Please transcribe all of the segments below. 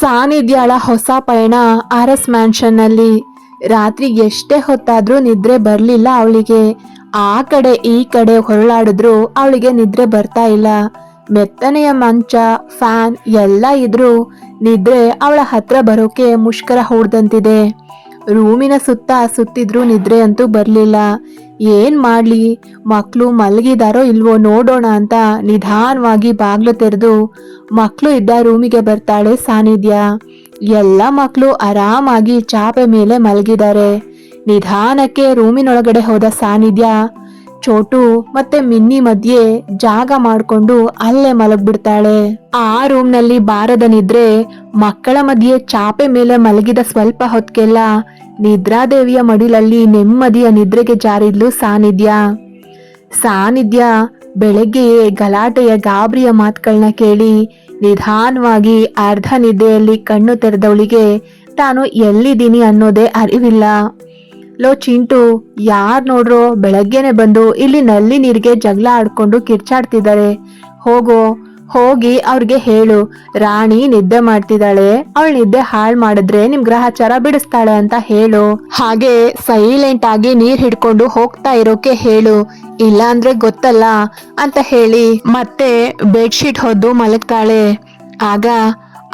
ಸಾನಿಧ್ಯಾಳ ಹೊಸ ಪಯಣ R S ಮ್ಯಾನ್ಷನ್ನಲ್ಲಿ. ರಾತ್ರಿ ಎಷ್ಟೇ ಹೊತ್ತಾದ್ರೂ ನಿದ್ರೆ ಬರಲಿಲ್ಲ ಅವಳಿಗೆ. ಆ ಕಡೆ ಈ ಕಡೆ ಹೊರಳಾಡಿದ್ರು ಅವಳಿಗೆ ನಿದ್ರೆ ಬರ್ತಾ ಇಲ್ಲ. ಮೆತ್ತನೆಯ ಮಂಚ, ಫ್ಯಾನ್ ಎಲ್ಲ ಇದ್ರೂ ನಿದ್ರೆ ಅವಳ ಹತ್ರ ಬರೋಕೆ ಮುಷ್ಕರ ಹೊಡ್ದಂತಿದೆ. ರೂಮಿನ ಸುತ್ತ ಸುತ್ತಿದ್ರೂ ನಿದ್ರೆ ಅಂತೂ ಬರಲಿಲ್ಲ. ಏನ್ ಮಾಡ್ಲಿ? ಮಕ್ಕಳು ಮಲಗಿದಾರೋ ಇಲ್ವೋ ನೋಡೋಣ ಅಂತ ನಿಧಾನವಾಗಿ ಬಾಗ್ಲು ತೆರೆದು ಮಕ್ಕಳು ಇದ್ದ ರೂಮಿಗೆ ಬರ್ತಾಳೆ ಸಾನಿಧ್ಯ. ಎಲ್ಲ ಮಕ್ಕಳು ಆರಾಮಾಗಿ ಚಾಪೆ ಮೇಲೆ ಮಲಗಿದ್ದಾರೆ. ನಿಧಾನಕ್ಕೆ ರೂಮಿನೊಳಗಡೆ ಹೋದ ಸಾನಿಧ್ಯ ಚೋಟು ಮತ್ತೆ ಮಿನ್ನಿ ಮಧ್ಯೆ ಜಾಗ ಮಾಡ್ಕೊಂಡು ಅಲ್ಲೇ ಮಲಗ್ಬಿಡ್ತಾಳೆ. ಆ ರೂಮ್ನಲ್ಲಿ ಬಾರದ ನಿದ್ರೆ ಮಕ್ಕಳ ಮಧ್ಯೆ ಚಾಪೆ ಮೇಲೆ ಮಲಗಿದ ಸ್ವಲ್ಪ ಹೊತ್ಗೆಲ್ಲ ನಿದ್ರಾದೇವಿಯ ಮಡಿಲಲ್ಲಿ ನೆಮ್ಮದಿಯ ನಿದ್ರೆಗೆ ಜಾರಿದ್ಲು ಸಾನಿಧ್ಯ. ಸಾನಿಧ್ಯ ಬೆಳಗ್ಗೆಯೇ ಗಲಾಟೆಯ ಗಾಬರಿಯ ಮಾತುಗಳನ್ನ ಕೇಳಿ ನಿಧಾನವಾಗಿ ಅರ್ಧ ನಿದ್ದೆಯಲ್ಲಿ ಕಣ್ಣು ತೆರೆದವಳಿಗೆ, ತಾನು ಎಲ್ಲಿದ್ದೀನಿ ಅನ್ನೋದೇ ಅರಿವಿಲ್ಲ. ಲೋ ಚಿಂಟು, ಯಾರ್ ನೋಡ್ರೋ ಬೆಳಗ್ಗೆನೆ ಬಂದು ಇಲ್ಲಿ ನಲ್ಲಿ ನೀರಿಗೆ ಜಗಳ ಆಡ್ಕೊಂಡು ಕಿರ್ಚಾಡ್ತಿದ್ದಾರೆ. ಹೋಗೋ, ಹೋಗಿ ಅವ್ರಿಗೆ ಹೇಳು. ರಾಣಿ ನಿದ್ದೆ ಮಾಡ್ತಿದ್ದಾಳೆ. ಅವಳು ನಿದ್ದೆ ಹಾಳ್ ಮಾಡಿದ್ರೆ ನಿಮ್ ಗ್ರಹಚಾರ ಬಿಡಿಸ್ತಾಳೆ ಅಂತ ಹೇಳು. ಹಾಗೆ ಸೈಲೆಂಟ್ ಆಗಿ ನೀರ್ ಹಿಡ್ಕೊಂಡು ಹೋಗ್ತಾ ಇರೋಕೆ ಹೇಳು. ಇಲ್ಲ ಅಂದ್ರೆ ಗೊತ್ತಲ್ಲ ಅಂತ ಹೇಳಿ ಮತ್ತೆ ಬೆಡ್ಶೀಟ್ ಹೊದ್ದು ಮಲಗ್ತಾಳೆ. ಆಗ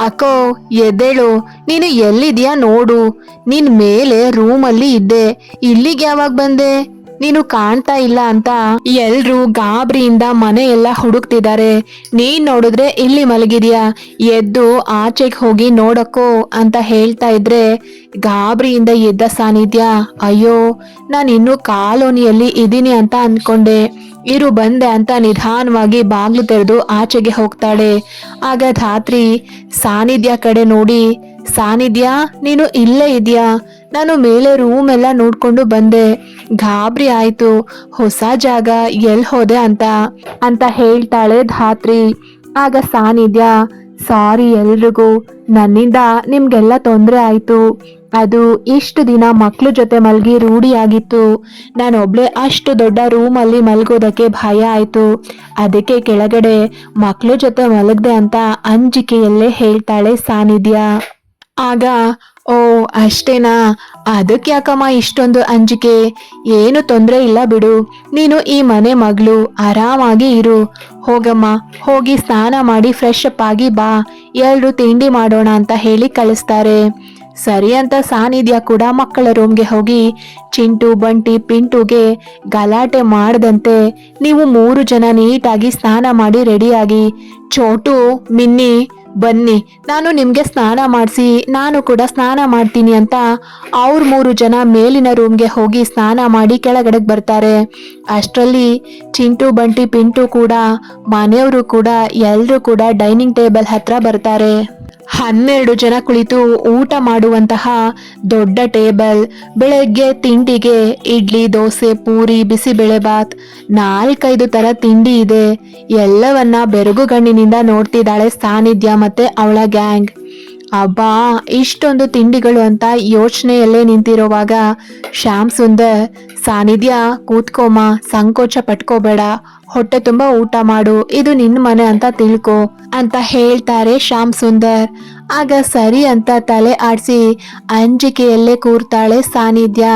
ಅಕ್ಕೋ ಎದ್ದೇಳು. ನೀನು ಎಲ್ಲಿದ್ಯಾ ನೋಡು. ನೀನ್ ಮೇಲೆ ರೂಮಲ್ಲಿ ಇದ್ದೆ. ಇಲ್ಲಿಗೆ ಯಾವಾಗ ಬಂದೆ? ನೀನು ಕಾಣ್ತಾ ಇಲ್ಲ ಅಂತ. ಎಲ್ರು ಗಾಬರಿಯಿಂದ ಮನೆ ಎಲ್ಲ ಹುಡುಕ್ತಿದ್ದಾರೆ. ನೀನ್ ನೋಡಿದ್ರೆ ಇಲ್ಲಿ ಮಲಗಿದ್ಯಾ? ಎದ್ದು ಆಚೆಗೆ ಹೋಗಿ ನೋಡಕ್ಕೋ ಅಂತ ಹೇಳ್ತಾ ಇದ್ರೆ ಗಾಬರಿಯಿಂದ ಎದ್ದ ಸಾನಿಧ್ಯ, ಅಯ್ಯೋ, ನಾನು ಇನ್ನೂ ಕಾಲೋನಿಯಲ್ಲಿ ಇದ್ದೀನಿ ಅಂತ ಅನ್ಕೊಂಡೆ. ಇರು ಬಂದೆ ಅಂತ ನಿಧಾನವಾಗಿ ಬಾಗ್ಲು ತೆರೆದು ಆಚೆಗೆ ಹೋಗ್ತಾಳೆ. ಆಗ ಧಾತ್ರಿ, ಸಾನಿಧ್ಯ ಕಡೆ ನೋಡಿ, ಸಾನಿಧ್ಯ, ನೀನು ಇಲ್ಲೇ ಇದೆಯಾ? ನಾನು ಮೇಲೆ ರೂಮ್ ಎಲ್ಲ ನೋಡ್ಕೊಂಡು ಬಂದೆ. ಗಾಬರಿ ಆಯ್ತು. ಹೊಸ ಜಾಗ, ಎಲ್ ಹೋದೆ ಅಂತ ಅಂತ ಹೇಳ್ತಾಳೆ ಧಾತ್ರಿ. ಆಗ ಸಾನಿಧ್ಯ, ಸಾರಿ ಎಲ್ರಿಗೂ, ನನ್ನಿಂದ ನಿಮ್ಗೆಲ್ಲ ತೊಂದರೆ ಆಯ್ತು. ಅದು ಇಷ್ಟು ದಿನ ಮಕ್ಕಳು ಜೊತೆ ಮಲ್ಗಿ ರೂಢಿಯಾಗಿತ್ತು. ನಾನೊಬ್ಳೆ ಅಷ್ಟು ದೊಡ್ಡ ರೂಮಲ್ಲಿ ಮಲಗೋದಕ್ಕೆ ಭಯ ಆಯಿತು. ಅದಕ್ಕೆ ಕೆಳಗಡೆ ಮಕ್ಳ ಜೊತೆ ಮಲಗದೆ ಅಂತ ಅಂಜಿಕೆಯಲ್ಲೇ ಹೇಳ್ತಾಳೆ ಸಾನಿಧ್ಯ. ಆಗ, ಓ, ಅಷ್ಟೇನಾ? ಅದಕ್ಕೆ ಯಾಕಮ್ಮ ಇಷ್ಟೊಂದು ಅಂಜಿಕೆ? ಏನು ತೊಂದರೆ ಇಲ್ಲ ಬಿಡು. ನೀನು ಈ ಮನೆ ಮಗಳು, ಆರಾಮಾಗಿ ಇರು. ಹೋಗಮ್ಮ, ಹೋಗಿ ಸ್ನಾನ ಮಾಡಿ ಫ್ರೆಶ್ ಅಪ್ ಆಗಿ ಬಾ. ಎಲ್ರು ತಿಂಡಿ ಮಾಡೋಣ ಅಂತ ಹೇಳಿ ಕಳಿಸ್ತಾರೆ. ಸರಿ ಅಂತ ಸಾನಿಧ್ಯ ಕೂಡ ಮಕ್ಕಳ ರೂಮ್ಗೆ ಹೋಗಿ ಚಿಂಟು, ಬಂಟಿ, ಪಿಂಟುಗೆ ಗಲಾಟೆ ಮಾಡದಂತೆ ನೀವು ಮೂರು ಜನ ನೀಟಾಗಿ ಸ್ನಾನ ಮಾಡಿ ರೆಡಿಯಾಗಿ ಚೋಟು, ಮಿನ್ನಿ ಬನ್ನಿ, ನಾನು ನಿಮಗೆ ಸ್ನಾನ ಮಾಡಿಸಿ, ನಾನು ಕೂಡ ಸ್ನಾನ ಮಾಡ್ತೀನಿ ಅಂತ ಅವ್ರ ಮೂರು ಜನ ಮೇಲಿನ ರೂಮ್ಗೆ ಹೋಗಿ ಸ್ನಾನ ಮಾಡಿ ಕೆಳಗಡೆ ಬರ್ತಾರೆ. ಅಷ್ಟರಲ್ಲಿ ಚಿಂಟು, ಬಂಟಿ, ಪಿಂಟು ಕೂಡ, ಮನೆಯವರು ಕೂಡ ಎಲ್ಲರೂ ಕೂಡ ಡೈನಿಂಗ್ ಟೇಬಲ್ ಹತ್ರ ಬರ್ತಾರೆ. ಹನ್ನೆರಡು ಜನ ಕುಳಿತು ಊಟ ಮಾಡುವಂತಹ ದೊಡ್ಡ ಟೇಬಲ್, ಬೆಳಗ್ಗೆ ತಿಂಡಿಗೆ ಇಡ್ಲಿ, ದೋಸೆ, ಪೂರಿ ಬಿಸಿಬೇಳೆಬಾತ್ ನಾಲ್ಕೈದು ತರ ತಿಂಡಿ ಇದೆ. ಎಲ್ಲವನ್ನ ಬೆರಗುಗಣ್ಣಿನಿಂದ ನೋಡ್ತಿದ್ದಾಳೆ ಸಾನ್ನಿಧ್ಯ ಮತ್ತೆ ಅವಳ ಗ್ಯಾಂಗ್. ಅಬ್ಬಾ, ಇಷ್ಟೊಂದು ತಿಂಡಿಗಳು ಅಂತ ಯೋಚನೆಯಲ್ಲೇ ನಿಂತಿರುವಾಗ ಶ್ಯಾಮ್ ಸುಂದರ್, ಸಾನಿಧ್ಯ, ಕೂತ್ಕೋಮ, ಸಂಕೋಚ ಪಟ್ಕೋಬೇಡ, ಹೊಟ್ಟೆ ತುಂಬಾ ಊಟ ಮಾಡು, ಇದು ನಿನ್ನ ಮನೆ ಅಂತ ತಿಳ್ಕೊ ಅಂತ ಹೇಳ್ತಾರೆ ಶ್ಯಾಮ್ ಸುಂದರ್. ಆಗ ಸರಿ ಅಂತ ತಲೆ ಆಡಿಸಿ ಅಂಜಿಕೆಯಲ್ಲೇ ಕೂರ್ತಾಳೆ ಸಾನಿಧ್ಯ.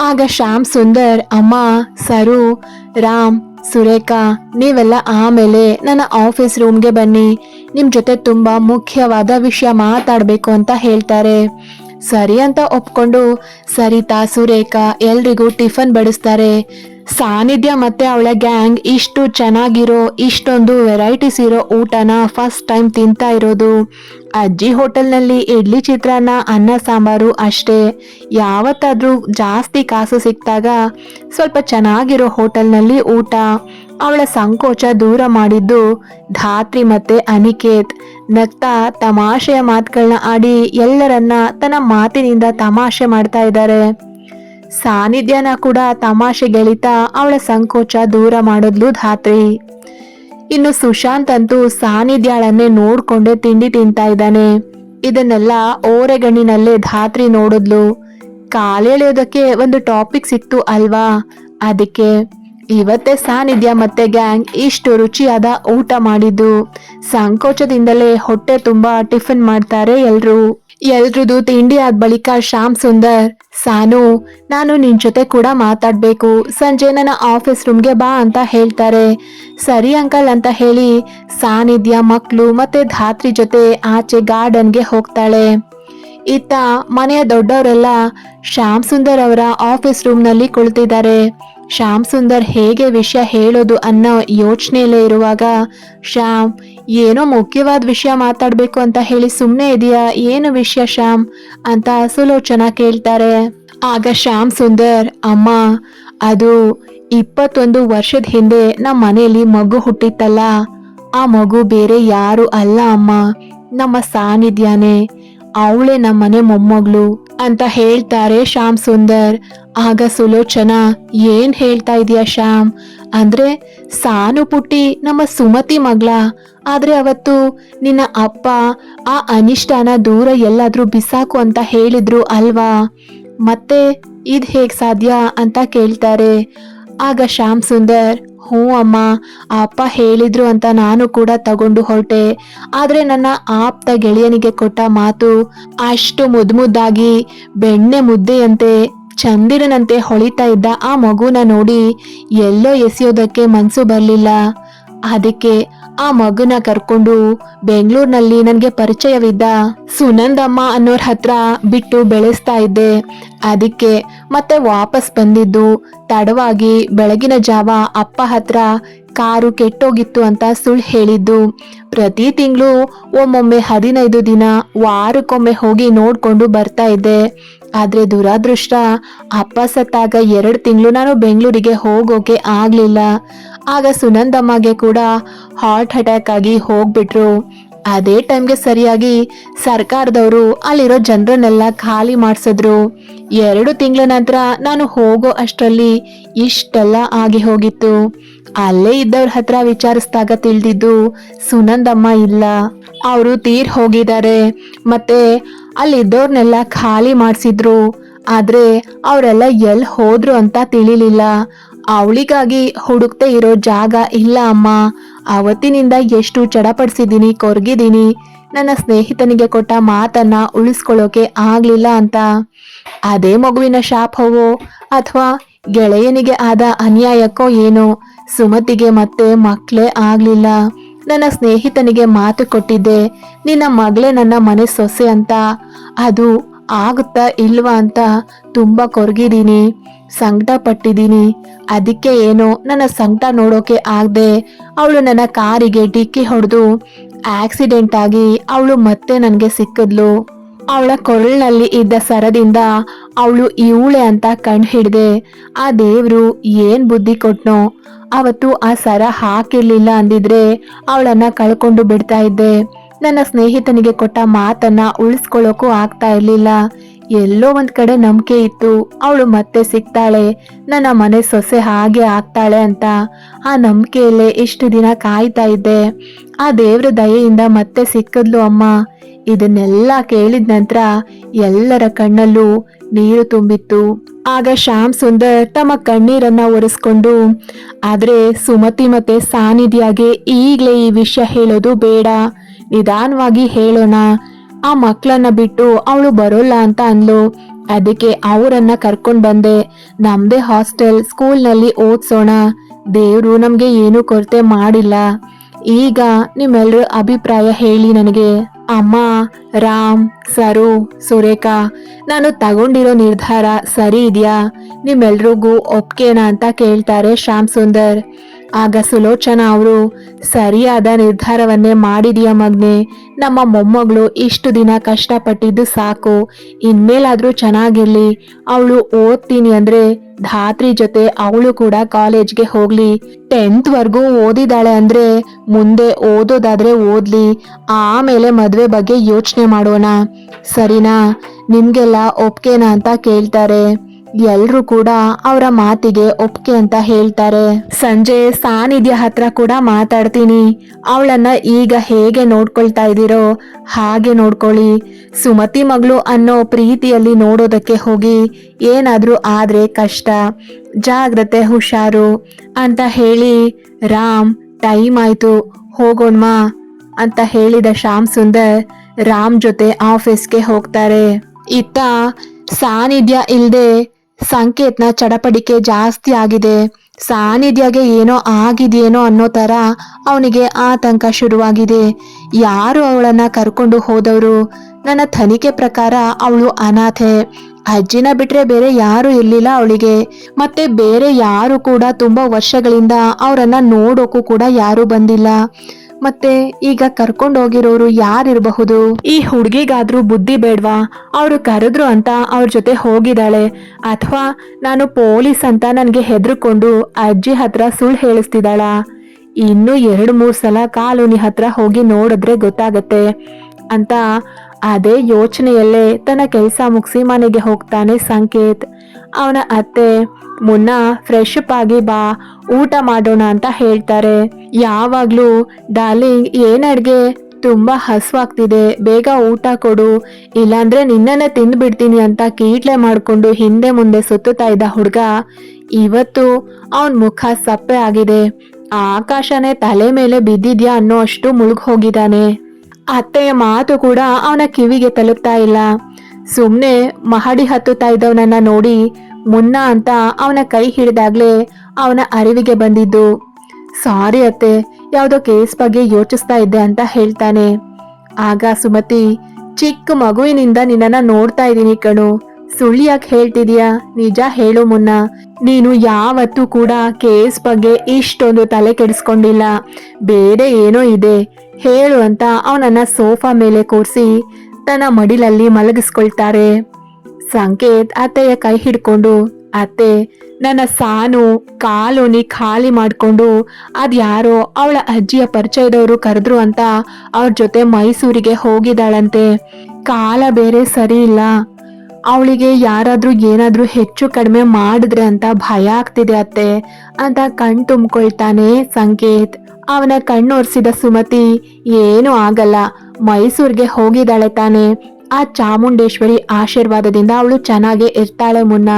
ಆಗ ಶ್ಯಾಮ್ ಸುಂದರ್, ಅಮ್ಮ, ಸರು, ರಾಮ್ ಸುರೇಖಾ, ನೀವೆಲ್ಲ ಆಮೇಲೆ ನನ್ನ ಆಫೀಸ್ ರೂಮ್ಗೆ ಬನ್ನಿ. ನಿಮ್ ಜೊತೆ ತುಂಬಾ ಮುಖ್ಯವಾದ ವಿಷಯ ಮಾತಾಡಬೇಕು ಅಂತ ಹೇಳ್ತಾರೆ. ಸರಿ ಅಂತ ಒಪ್ಕೊಂಡು ಸರಿತಾ, ಸುರೇಖಾ ಎಲ್ರಿಗೂ ಟಿಫನ್ ಬಡಿಸ್ತಾರೆ. ಸಾನ್ನಿಧ್ಯ ಮತ್ತೆ ಅವಳ ಗ್ಯಾಂಗ್ ಇಷ್ಟು ಚೆನ್ನಾಗಿರೋ, ಇಷ್ಟೊಂದು ವೆರೈಟೀಸ್ ಇರೋ ಊಟನ ಫಸ್ಟ್ ಟೈಮ್ ತಿಂತಾ ಇರೋದು. ಅಜ್ಜಿ ಹೋಟೆಲ್ನಲ್ಲಿ ಇಡ್ಲಿ ಚಿತ್ರಾನ್ನ, ಅನ್ನ ಸಾಂಬಾರು ಅಷ್ಟೇ. ಯಾವತ್ತಾದರೂ ಜಾಸ್ತಿ ಕಾಸು ಸಿಕ್ತಾಗ ಸ್ವಲ್ಪ ಚೆನ್ನಾಗಿರೋ ಹೋಟೆಲ್ನಲ್ಲಿ ಊಟ. ಅವಳ ಸಂಕೋಚ ದೂರ ಮಾಡಿದ್ದು ಧಾತ್ರಿ ಮತ್ತೆ ಅನಿಕೇತ್. ನಗ್ತಾ ತಮಾಷೆಯ ಮಾತುಗಳನ್ನ ಆಡಿ ಎಲ್ಲರನ್ನ ತನ್ನ ಮಾತಿನಿಂದ ತಮಾಷೆ ಮಾಡ್ತಾ ಇದ್ದಾರೆ. ಸಾನ್ನಿಧ್ಯನ ಕೂಡ ತಮಾಷೆ ಗೆಳಿತಾ ಅವಳ ಸಂಕೋಚ ದೂರ ಮಾಡಿದ್ಲು ಧಾತ್ರಿ. ಇನ್ನು ಸುಶಾಂತ್ ಅಂತೂ ಸಾನ್ನಿಧ್ಯಾಳನ್ನೇ ನೋಡ್ಕೊಂಡೆ ತಿಂಡಿ ತಿಂತಾ ಇದ್ದಾನೆ. ಇದನ್ನೆಲ್ಲ ಓರೆಗಣ್ಣಿನಲ್ಲೇ ಧಾತ್ರಿ ನೋಡಿದ್ಲು. ಕಾಲೆಳೆಯೋದಕ್ಕೆ ಒಂದು ಟಾಪಿಕ್ ಸಿಕ್ತು ಅಲ್ವಾ? ಅದಕ್ಕೆ ಇವತ್ತೇ ಸಾನ್ನಿಧ್ಯ ಮತ್ತೆ ಗ್ಯಾಂಗ್ ಇಷ್ಟು ರುಚಿಯಾದ ಊಟ ಮಾಡಿದ್ದು. ಸಂಕೋಚದಿಂದಲೇ ಹೊಟ್ಟೆ ತುಂಬಾ ಟಿಫಿನ್ ಮಾಡ್ತಾರೆ ಎಲ್ರು. ಎಲ್ರದು ತಿಂಡಿ ಆದ ಬಳಿಕ ಶ್ಯಾಮ್ ಸುಂದರ್, ಸಾನು, ನಾನು ನಿನ್ ಜೊತೆ ಕೂಡ ಮಾತಾಡ್ಬೇಕು. ಸಂಜೆ ನನ್ನ ಆಫೀಸ್ ರೂಮ್ಗೆ ಬಾ ಅಂತ ಹೇಳ್ತಾರೆ. ಸರಿ ಅಂಕಲ್ ಅಂತ ಹೇಳಿ ಸಾನ್ನಿಧ್ಯ ಮಕ್ಕಳು ಮತ್ತೆ ಧಾತ್ರಿ ಜೊತೆ ಆಚೆ ಗಾರ್ಡನ್ಗೆ ಹೋಗ್ತಾಳೆ. ಇತ್ತ ಮನೆಯ ದೊಡ್ಡವರೆಲ್ಲ ಶ್ಯಾಮ್ ಸುಂದರ್ ಅವರ ಆಫೀಸ್ ರೂಮ್ನಲ್ಲಿ ಕುಳಿತಿದ್ದಾರೆ. ಶ್ಯಾಮ್ ಸುಂದರ್ ಹೇಗೆ ವಿಷಯ ಹೇಳೋದು ಅನ್ನೋ ಯೋಚನೆಯಲ್ಲೇ ಇರುವಾಗ, ಶ್ಯಾಮ್, ಏನೋ ಮುಖ್ಯವಾದ ವಿಷಯ ಮಾತಾಡಬೇಕು ಅಂತ ಹೇಳಿ ಸುಮ್ಮನೆ ಇದೆಯಾ? ಏನು ವಿಷಯ ಶ್ಯಾಮ್? ಅಂತ ಸುಲೋಚನಾ ಕೇಳ್ತಾರೆ. ಆಗ ಶ್ಯಾಮ್ ಸುಂದರ್, ಅಮ್ಮ, ಅದು ಇಪ್ಪತ್ತೊಂದು ವರ್ಷದ ಹಿಂದೆ ನಮ್ಮ ಮನೆಯಲ್ಲಿ ಮಗು ಹುಟ್ಟಿತ್ತಲ್ಲ. ಆ ಮಗು ಬೇರೆ ಯಾರು ಅಲ್ಲ ಅಮ್ಮ. ನಮ್ಮ ಸಾನ್ನಿಧ್ಯಾನೇ ಅವಳೇ ನಮ್ಮನೆ ಮೊಮ್ಮಗಳು ಅಂತ ಹೇಳ್ತಾರೆ ಶ್ಯಾಮ್ ಸುಂದರ್. ಆಗ ಸುಲೋಚನಾ, ಏನ್ ಹೇಳ್ತಾ ಇದೀಯಾ ಶ್ಯಾಮ್? ಅಂದ್ರೆ, ಸಾನು ಪುಟ್ಟಿ ನಮ್ಮ ಸುಮತಿ ಮಗಳ. ಆದ್ರೆ ಅವತ್ತು ನಿನ್ನ ಅಪ್ಪ ಆ ಅನಿಷ್ಠಾನ ದೂರ ಎಲ್ಲಾದ್ರೂ ಬಿಸಾಕು ಅಂತ ಹೇಳಿದ್ರು ಅಲ್ವಾ? ಮತ್ತೆ ಇದ್ ಹೇಗ್ ಸಾಧ್ಯ? ಅಂತ ಕೇಳ್ತಾರೆ. ಆಗ ಶ್ಯಾಮ್ ಸುಂದರ್ ಹ್ಞೂ ಅಮ್ಮ ಆ ಅಪ್ಪ ಹೇಳಿದ್ರು ಅಂತ ನಾನು ಕೂಡ ತಗೊಂಡು ಹೊರಟೆ. ಆದ್ರೆ ನನ್ನ ಆಪ್ತ ಗೆಳೆಯನಿಗೆ ಕೊಟ್ಟ ಮಾತು ಅಷ್ಟು ಮುದ್ದು ಮುದ್ದಾಗಿ ಬೆಣ್ಣೆ ಮುದ್ದೆಯಂತೆ ಚಂದಿರನಂತೆ ಹೊಳಿತಾ ಇದ್ದ ಆ ಮಗುನ ನೋಡಿ ಎಲ್ಲೋ ಎಸೆಯೋದಕ್ಕೆ ಮನ್ಸು ಬರಲಿಲ್ಲ. ಅದಕ್ಕೆ ಆ ಮಗುನ ಕರ್ಕೊಂಡು ಬೆಂಗಳೂರಿನಲ್ಲಿ ನನಗೆ ಪರಿಚಯವಿದ್ದ ಸುನಂದಮ್ಮ ಅನ್ನೋರ್ ಹತ್ರ ಬಿಟ್ಟು ಬೆಳೆಸ್ತಾ ಇದ್ದೆ. ಅದಕ್ಕೆ ಮತ್ತೆ ವಾಪಸ್ ಬಂದಿದ್ದು. ತಡವಾಗಿ ಬೆಳಗಿನ ಜಾವ ಅಪ್ಪ ಹತ್ರ ಕಾರು ಕೆಟ್ಟೋಗಿತ್ತು ಅಂತ ಸುಳ್ಳು ಹೇಳಿದ್ದು. ಪ್ರತಿ ತಿಂಗಳು ಒಮ್ಮೊಮ್ಮೆ ಹದಿನೈದು ದಿನ ವಾರಕ್ಕೊಮ್ಮೆ ಹೋಗಿ ನೋಡ್ಕೊಂಡು ಬರ್ತಾ ಇದ್ದೆ. ಆದ್ರೆ ದುರಾದೃಷ್ಟ, ಅಪ್ಪ ಸತ್ತಾಗ ಎರಡು ತಿಂಗಳು ನಾನು ಬೆಂಗಳೂರಿಗೆ ಹೋಗೋಕೆ ಆಗ್ಲಿಲ್ಲ. ಆಗ ಸುನಂದಮ್ಮಗೆ ಕೂಡ ಹಾರ್ಟ್ ಅಟ್ಯಾಕ್ ಆಗಿ ಹೋಗ್ಬಿಟ್ರು. ಅದೇ ಟೈಮ್ಗೆ ಸರಿಯಾಗಿ ಸರ್ಕಾರದವರು ಅಲ್ಲಿರೋ ಜನರನ್ನೆಲ್ಲ ಖಾಲಿ ಮಾಡಿಸಿದ್ರು. ಎರಡು ತಿಂಗಳ ನಂತರ ನಾನು ಹೋಗೋ ಅಷ್ಟರಲ್ಲಿ ಇಷ್ಟೆಲ್ಲ ಆಗಿ ಹೋಗಿತ್ತು. ಅಲ್ಲೇ ಇದ್ದವ್ರ ಹತ್ರ ವಿಚಾರಿಸಿದಾಗ ತಿಳಿದಿದ್ದು ಸುನಂದಮ್ಮ ಇಲ್ಲ. ಅವರು ತೀರ್ ಹೋಗಿದ್ದಾರೆ. ಮತ್ತೆ ಅಲ್ಲಿದ್ದವ್ರನ್ನೆಲ್ಲ ಖಾಲಿ ಮಾಡಿಸಿದ್ರು. ಆದ್ರೆ ಅವರೆಲ್ಲ ಎಲ್ಲಿ ಹೋದ್ರು ಅಂತ ತಿಳಿಲಿಲ್ಲ. ಅವಳಿಗಾಗಿ ಹುಡುಕ್ತೇ ಇರೋ ಜಾಗ ಇಲ್ಲ ಅಮ್ಮ. ಅವತ್ತಿನಿಂದ ಎಷ್ಟು ಚಡಪಡಿಸಿದ್ದೀನಿ, ಕೊರಗಿದ್ದೀನಿ. ನನ್ನ ಸ್ನೇಹಿತನಿಗೆ ಕೊಟ್ಟ ಮಾತನ್ನ ಉಳಿಸ್ಕೊಳ್ಳೋಕೆ ಆಗ್ಲಿಲ್ಲ ಅಂತ. ಅದೇ ಮಗುವಿನ ಶಾಪವೋ ಅಥವಾ ಗೆಳೆಯನಿಗೆ ಆದ ಅನ್ಯಾಯಕ್ಕೋ ಏನೋ. ಸುಮತಿಗೆ ಮತ್ತೆ ಮಕ್ಕಳೇ ಆಗ್ಲಿಲ್ಲ. ನನ್ನ ಸ್ನೇಹಿತನಿಗೆ ಮಾತು ಕೊಟ್ಟಿದ್ದೆ, ನಿನ್ನ ಮಗಳೇ ನನ್ನ ಮನೆ ಸೊಸೆ ಅಂತ. ಅದು ಆಗುತ್ತಾ ಇಲ್ವಾ ಅಂತ ತುಂಬಾ ಕೊರಗಿದ್ದೀನಿ ಸಂಕಟ ಪಟ್ಟಿದ್ದೀನಿ ಅದಕ್ಕೆ ಏನೋ ನನ್ನ ಸಂಕಟ ನೋಡೋಕೆ ಆಗದೆ ಅವಳು ನನ್ನ ಕಾರಿಗೆ ಡಿಕ್ಕಿ ಹೊಡೆದು ಆಕ್ಸಿಡೆಂಟ್ ಆಗಿ ಅವಳು ಮತ್ತೆ ನನಗೆ ಸಿಕ್ಕಿದ್ಲು. ಅವಳ ಕೊರಳಿನಲ್ಲಿ ಇದ್ದ ಸರದಿಂದ ಅವಳು ಇವಳೆ ಅಂತ ಕಣ್ ಹಿಡ್ದೆ, ಆ ದೇವರು ಏನ್ ಬುದ್ಧಿ ಕೊಟ್ನೋ ಅವತ್ತು ಆ ಸರ ಹಾಕಿರ್ಲಿಲ್ಲ ಅಂದಿದ್ರೆ ಅವಳನ್ನ ಕಳ್ಕೊಂಡು ಬಿಡ್ತಾ ಇದ್ದೆ. ನನ್ನ ಸ್ನೇಹಿತನಿಗೆ ಕೊಟ್ಟ ಮಾತನ್ನ ಉಳಿಸ್ಕೊಳ್ಳೋಕು ಆಗ್ತಾ ಇರ್ಲಿಲ್ಲ. ಎಲ್ಲೋ ಒಂದ್ ಕಡೆ ನಂಬಿಕೆ ಇತ್ತು. ಅವಳು ಮತ್ತೆ ಸಿಗ್ತಾಳೆ. ನನ್ನ ಮನೆ ಸೊಸೆ ಹಾಗೆ ಆಗ್ತಾಳೆ ಅಂತ. ಆ ನಂಬಿಕೆಯಲ್ಲೇ ಇಷ್ಟು ದಿನ ಕಾಯ್ತಾ ಇದ್ದೆ. ಆ ದೇವ್ರ ದಯೆಯಿಂದ ಮತ್ತೆ ಸಿಕ್ಕದ್ಲು ಅಮ್ಮ. ಇದನ್ನೆಲ್ಲ ಕೇಳಿದ ನಂತರ ಎಲ್ಲರ ಕಣ್ಣಲ್ಲೂ ನೀರು ತುಂಬಿತ್ತು. ಆಗ ಶ್ಯಾಮ್ ಸುಂದರ್ ತಮ್ಮ ಕಣ್ಣೀರನ್ನ ಒರೆಸ್ಕೊಂಡು, ಆದ್ರೆ ಸುಮತಿ ಮತ್ತೆ ಸಾನಿಧಿಯಾಗೆ ಈಗ್ಲೇ ಈ ವಿಷಯ ಹೇಳೋದು ಬೇಡ. ನಿಧಾನವಾಗಿ ಹೇಳೋಣ. ಆ ಮಕ್ಕಳನ್ನ ಬಿಟ್ಟು ಅವಳು ಬರೋಲ್ಲ ಅಂತ ಅಂದ್ಲು. ಅದಕ್ಕೆ ಅವರನ್ನ ಕರ್ಕೊಂಡು ಬಂದೆ. ನಮ್ದೇ ಹಾಸ್ಟೆಲ್, ಸ್ಕೂಲ್ನಲ್ಲಿ ಓದ್ಸೋಣ. ದೇವರು ನಮಗೆ ಏನು ಕೊರತೆ ಮಾಡಿಲ್ಲ. ಈಗ ನಿಮ್ಮೆಲ್ಲರ ಅಭಿಪ್ರಾಯ ಹೇಳಿ ನನಗೆ. ಅಮ್ಮ, ರಾಮ್, ಸರು, ಸುರೇಖಾ, ನಾನು ತಗೊಂಡಿರೋ ನಿರ್ಧಾರ ಸರಿ ಇದೆಯಾ? ನಿಮ್ಮೆಲ್ರಿಗೂ ಒಪ್ಕೇನಾ ಅಂತ ಕೇಳ್ತಾರೆ ಶ್ಯಾಮ್ ಸುಂದರ್. ಆಗ ಸುಲೋಚನ ಅವರು, ಸರಿಯಾದ ನಿರ್ಧಾರವನ್ನೇ ಮಾಡಿದೀಯ ಮಗ್ನೆ, ನಮ್ಮ ಮೊಮ್ಮಗಳು ಇಷ್ಟು ದಿನ ಕಷ್ಟಪಟ್ಟಿದ್ದು ಸಾಕು, ಇನ್ಮೇಲಾದರೂ ಚೆನ್ನಾಗಿರಲಿ, ಅವಳು ಓದ್ತೀನಿ ಅಂದ್ರೆ ಧಾತ್ರಿ ಜೊತೆ ಅವಳು ಕೂಡ ಕಾಲೇಜ್ಗೆ ಹೋಗ್ಲಿ ಟೆಂತ್ವರೆಗೂ ಓದಿದಾಳೆ ಅಂದ್ರೆ ಮುಂದೆ ಓದೋದಾದ್ರೆ ಓದ್ಲಿ, ಆಮೇಲೆ ಮದುವೆ ಬಗ್ಗೆ ಯೋಚನೆ ಮಾಡೋಣ. ಸರಿನಾ? ನಿಮ್ಗೆಲ್ಲ ಒಪ್ಕೇನಾ ಅಂತ ಕೇಳ್ತಾರೆ. ಎಲ್ರೂ ಕೂಡ ಅವರ ಮಾತಿಗೆ ಒಪ್ಕೆ ಅಂತ ಹೇಳ್ತಾರೆ. ಸಂಜೆ ಸಾನಿಧ್ಯ ಹತ್ರ ಕೂಡ ಮಾತಾಡ್ತೀನಿ. ಅವಳನ್ನ ಈಗ ಹೇಗೆ ನೋಡ್ಕೊಳ್ತಾ ಇದ್ದೀರೋ ಹಾಗೆ ನೋಡ್ಕೊಳ್ಳಿ. ಸುಮತಿ ಮಗಳು ಅನ್ನೋ ಪ್ರೀತಿಯಲ್ಲಿ ನೋಡೋದಕ್ಕೆ ಹೋಗಿ, ಏನಾದರೂ ಆದ್ರೆ ಕಷ್ಟ, ಜಾಗ್ರತೆ, ಹುಷಾರು ಅಂತ ಹೇಳಿ, ರಾಮ್, ಟೈಮ್ ಆಯ್ತು, ಹೋಗೋಣ್ಮಾ? ಅಂತ ಹೇಳಿದ ಶ್ಯಾಮ್ ಸುಂದರ್ ರಾಮ್ ಜೊತೆ ಆಫೀಸ್ಗೆ ಹೋಗ್ತಾರೆ. ಇತ್ತ ಸಾನಿಧ್ಯ ಇಲ್ದೆ ಸಂಕೇತ್ನ ಚಡಪಡಿಕೆ ಜಾಸ್ತಿ ಆಗಿದೆ. ಸಾನಿಧ್ಯಗೆ ಏನೋ ಆಗಿದೆಯೇನೋ ಅನ್ನೋ ತರ ಅವನಿಗೆ ಆತಂಕ ಶುರುವಾಗಿದೆ. ಯಾರು ಅವಳನ್ನ ಕರ್ಕೊಂಡು ಹೋದವರು? ನನ್ನ ತನಿಖೆ ಪ್ರಕಾರ ಅವಳು ಅನಾಥೆ. ಅಜ್ಜಿನ ಬಿಟ್ರೆ ಬೇರೆ ಯಾರು ಇರ್ಲಿಲ್ಲ ಅವಳಿಗೆ. ಮತ್ತೆ ಬೇರೆ ಯಾರು ಕೂಡ ತುಂಬಾ ವರ್ಷಗಳಿಂದ ಅವರನ್ನ ನೋಡೋಕು ಕೂಡ ಯಾರು ಬಂದಿಲ್ಲ. ಮತ್ತೆ ಈಗ ಕರ್ಕೊಂಡು ಹೋಗಿರೋರು ಯಾರಿರಬಹುದು? ಈ ಹುಡುಗಿಗಾದ್ರೂ ಬುದ್ಧಿ ಬೇಡ್ವಾ? ಅವರು ಕರೆದ್ರು ಅಂತ ಅವ್ರ ಜೊತೆ ಹೋಗಿದ್ದಾಳೆ. ಅಥವಾ ನಾನು ಪೊಲೀಸ್ ಅಂತ ನನಗೆ ಹೆದರ್ಕೊಂಡು ಅಜ್ಜಿ ಹತ್ರ ಸುಳ್ಳು ಹೇಳಿಸ್ತಿದ್ದಾಳ. ಇನ್ನು ಎರಡು ಮೂರು ಸಲ ಕಾಲೋನಿ ಹತ್ರ ಹೋಗಿ ನೋಡಿದ್ರೆ ಗೊತ್ತಾಗತ್ತೆ ಅಂತ ಅದೇ ಯೋಚನೆಯಲ್ಲೇ ತನ್ನ ಕೆಲಸ ಮುಗಿಸಿ ಮನೆಗೆ ಹೋಗ್ತಾನೆ ಸಂಕೇತ್. ಅವನ ಅತ್ತೆ, ಮುನ್ನ ಫ್ರೆಶ್ ಅಪ್ ಆಗಿ ಬಾ, ಊಟ ಮಾಡೋಣ ಅಂತ ಹೇಳ್ತಾರೆ. ಯಾವಾಗ್ಲೂ, ಡಾರ್ಲಿಂಗ್, ಏನ್ ಅಡ್ಗೆ? ತುಂಬಾ ಹಸುವಾಗ್ತಿದೆ, ಬೇಗ ಊಟ ಕೊಡು. ಇಲ್ಲಾಂದ್ರೆ ನಿನ್ನನ್ನೇ ತಿಂದ್ಬಿಡ್ತೀನಿ ಅಂತ ಕೀಟ್ಲೆ ಮಾಡ್ಕೊಂಡು ಹಿಂದೆ ಮುಂದೆ ಸುತ್ತುತ್ತಾ ಇದ್ದ ಹುಡ್ಗ, ಇವತ್ತು ಅವನ್ ಮುಖ ಸಪ್ಪೆ ಆಗಿದೆ. ಆಕಾಶನೇ ತಲೆ ಮೇಲೆ ಬಿದ್ದಿದ್ಯಾ ಅನ್ನೋ ಅಷ್ಟು ಮುಳುಗ್ ಹೋಗಿದ್ದಾನೆ. ಅತ್ತೆಯ ಮಾತು ಕೂಡ ಅವನ ಕಿವಿಗೆ ತಲುಪ್ತಾ ಇಲ್ಲ. ಸುಮ್ಮನೆ ಮಹಡಿ ಹತ್ತುತ್ತಾ ಇದ್ದವನನ್ನ ನೋಡಿ ಮುನ್ನ ಅಂತ ಅವನ ಕೈ ಹಿಡಿದಾಗ್ಲೇ ಅವನ ಅರಿವಿಗೆ ಬಂದಿದ್ದು. ಸಾರಿ ಅತ್ತೆ, ಯಾವುದೋ ಕೇಸ್ ಬಗ್ಗೆ ಯೋಚಿಸ್ತಾ ಇದ್ದೆ ಅಂತ ಹೇಳ್ತಾನೆ. ಆಗ ಸುಮತಿ, ಚಿಕ್ಕ ಮಗುವಿನಿಂದ ನಿನ್ನನ್ನ ನೋಡ್ತಾ ಇದ್ದೀನಿ ಕಣು. ಸುಳ್ಳು ಯಾಕೆ ಹೇಳ್ತಿದ್ಯಾ? ನಿಜ ಹೇಳು ಮುನ್ನ. ನೀನು ಯಾವತ್ತೂ ಕೂಡ ಕೇಸ್ ಬಗ್ಗೆ ಇಷ್ಟೊಂದು ತಲೆ ಕೆಡಿಸ್ಕೊಂಡಿಲ್ಲ. ಬೇರೆ ಏನೋ ಇದೆ. ಹೇಳು ಅಂತ ಅವನನ್ನ ಸೋಫಾ ಮೇಲೆ ಕೂರಿಸಿ ತನ್ನ ಮಡಿಲಲ್ಲಿ ಮಲಗಿಸ್ಕೊಳ್ತಾರೆ. ಸಂಕೇತ್ ಅತ್ತೆಯ ಕೈ ಹಿಡ್ಕೊಂಡು, ಅತ್ತೆ, ನನ್ನ ಸಾನು ಕಾಲೋನಿ ಖಾಲಿ ಮಾಡ್ಕೊಂಡು, ಅದ್ಯಾರೋ ಅವಳ ಅಜ್ಜಿಯ ಪರಿಚಯದವರು ಕರೆದ್ರು ಅಂತ ಅವ್ರ ಜೊತೆ ಮೈಸೂರಿಗೆ ಹೋಗಿದ್ದಾಳಂತೆ. ಕಾಲ ಬೇರೆ ಸರಿ ಇಲ್ಲ. ಅವಳಿಗೆ ಯಾರಾದರೂ ಏನಾದರೂ ಹೆಚ್ಚು ಕಡಿಮೆ ಮಾಡಿದ್ರೆ ಅಂತ ಭಯ ಆಗ್ತಿದೆ ಅತ್ತೆ, ಅಂತ ಕಣ್ ತುಂಬಿಕೊಳ್ತಾನೆ ಸಂಕೇತ್. ಅವನ ಕಣ್ಣೋರ್ಸಿದ ಸುಮತಿ, ಏನೂ ಆಗಲ್ಲ, ಮೈಸೂರಿಗೆ ಹೋಗಿದ್ದಾಳೆ ತಾನೆ. ಆ ಚಾಮುಂಡೇಶ್ವರಿ ಆಶೀರ್ವಾದದಿಂದ ಅವಳು ಚೆನ್ನಾಗೇ ಇರ್ತಾಳೆ ಮುನ್ನ.